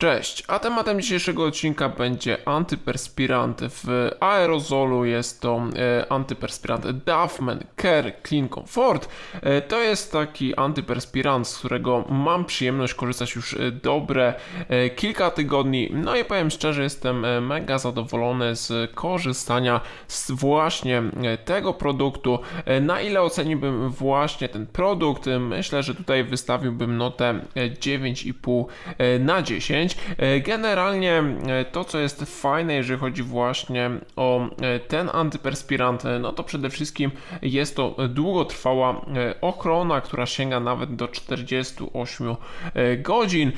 Cześć, a tematem dzisiejszego odcinka będzie antyperspirant w aerozolu. Jest to e, antyperspirant Duffman Care Clean Comfort. E, to jest taki antyperspirant, z którego mam przyjemność korzystać już e, dobre e, kilka tygodni. No i powiem szczerze, jestem e, mega zadowolony z korzystania z właśnie e, tego produktu. E, na ile oceniłbym właśnie ten produkt? Myślę, że tutaj wystawiłbym notę e, 9,5 e, na 10. E, Generalnie e, to, co jest fajne, jeżeli chodzi właśnie o e, ten antyperspirant, no to przede wszystkim jest to długotrwała ochrona, która sięga nawet do 48 e, godzin.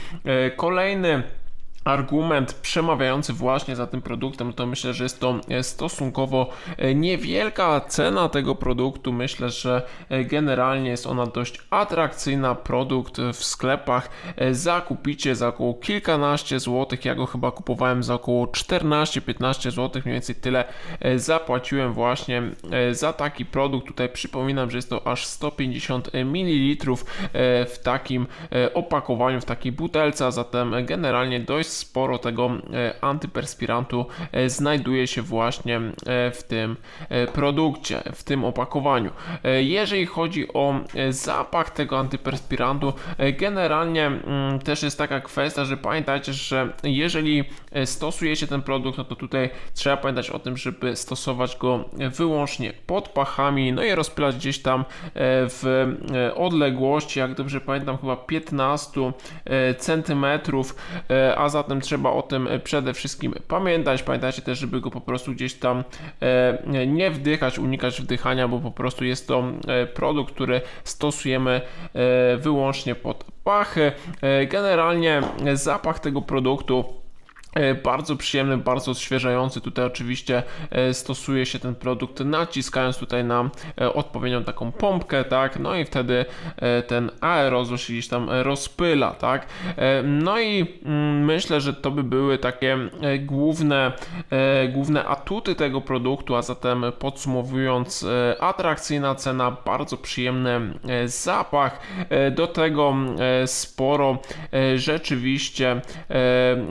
Kolejny argument przemawiający właśnie za tym produktem, to myślę, że jest to e, stosunkowo e, niewielka cena tego produktu. Myślę, że e, generalnie jest ona dość atrakcyjna. Produkt w sklepach zakupicie za około kilkanaście złotych. Ja go chyba kupowałem za około 14-15 złotych, mniej więcej tyle zapłaciłem właśnie za taki produkt. Tutaj przypominam, że jest to aż 150 ml w takim opakowaniu, w takiej butelce, a zatem generalnie dość sporo tego e, antyperspirantu e, znajduje się właśnie e, w tym produkcie, w tym opakowaniu. Jeżeli chodzi o zapach tego antyperspirantu, generalnie mm, też jest taka kwestia, że pamiętajcie, że jeżeli stosujecie ten produkt, no to tutaj trzeba pamiętać o tym, żeby stosować go wyłącznie pod pachami, no i rozpylać gdzieś tam w odległości, jak dobrze pamiętam, chyba 15 e, centymetrów, e, a zatem trzeba o tym e, przede wszystkim pamiętać. Pamiętajcie też, żeby go po prostu gdzieś tam e, nie wdychać, unikać wdychania, bo po prostu jest to e, produkt, który stosujemy wyłącznie pod pachy. Generalnie zapach tego produktu Bardzo przyjemny, bardzo odświeżający. Tutaj oczywiście e, stosuje się ten produkt naciskając tutaj na e, odpowiednią taką pompkę, tak? No i wtedy e, ten aerozol się gdzieś tam rozpyla, tak? E, No i mm, myślę, że to by były takie e, główne, e, główne atuty tego produktu, a zatem podsumowując, e, atrakcyjna cena, bardzo przyjemny e, zapach, e, do tego e, sporo e, rzeczywiście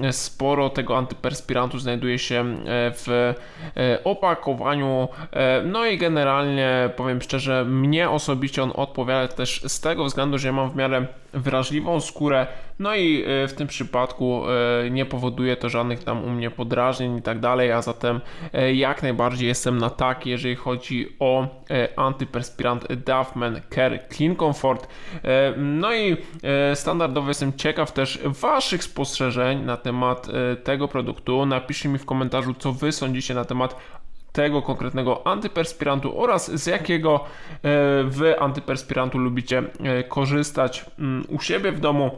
e, sporo tego antyperspirantu znajduje się e, w e, opakowaniu. E, No i generalnie powiem szczerze, mnie osobiście on odpowiada też z tego względu, że ja mam w miarę wrażliwą skórę. No i w tym przypadku nie powoduje to żadnych tam u mnie podrażnień i tak dalej, a zatem jak najbardziej jestem na tak, jeżeli chodzi o antyperspirant Duffman Care Clean Comfort. No i standardowo jestem ciekaw też Waszych spostrzeżeń na temat tego produktu. Napiszcie mi w komentarzu, co Wy sądzicie na temat tego konkretnego antyperspirantu oraz z jakiego e, Wy antyperspirantu lubicie e, korzystać mm, u siebie w domu.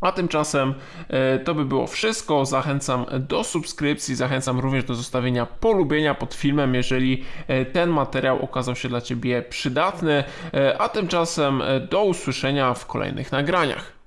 A tymczasem e, to by było wszystko. Zachęcam do subskrypcji, zachęcam również do zostawienia polubienia pod filmem, jeżeli ten materiał okazał się dla Ciebie przydatny. A tymczasem do usłyszenia w kolejnych nagraniach.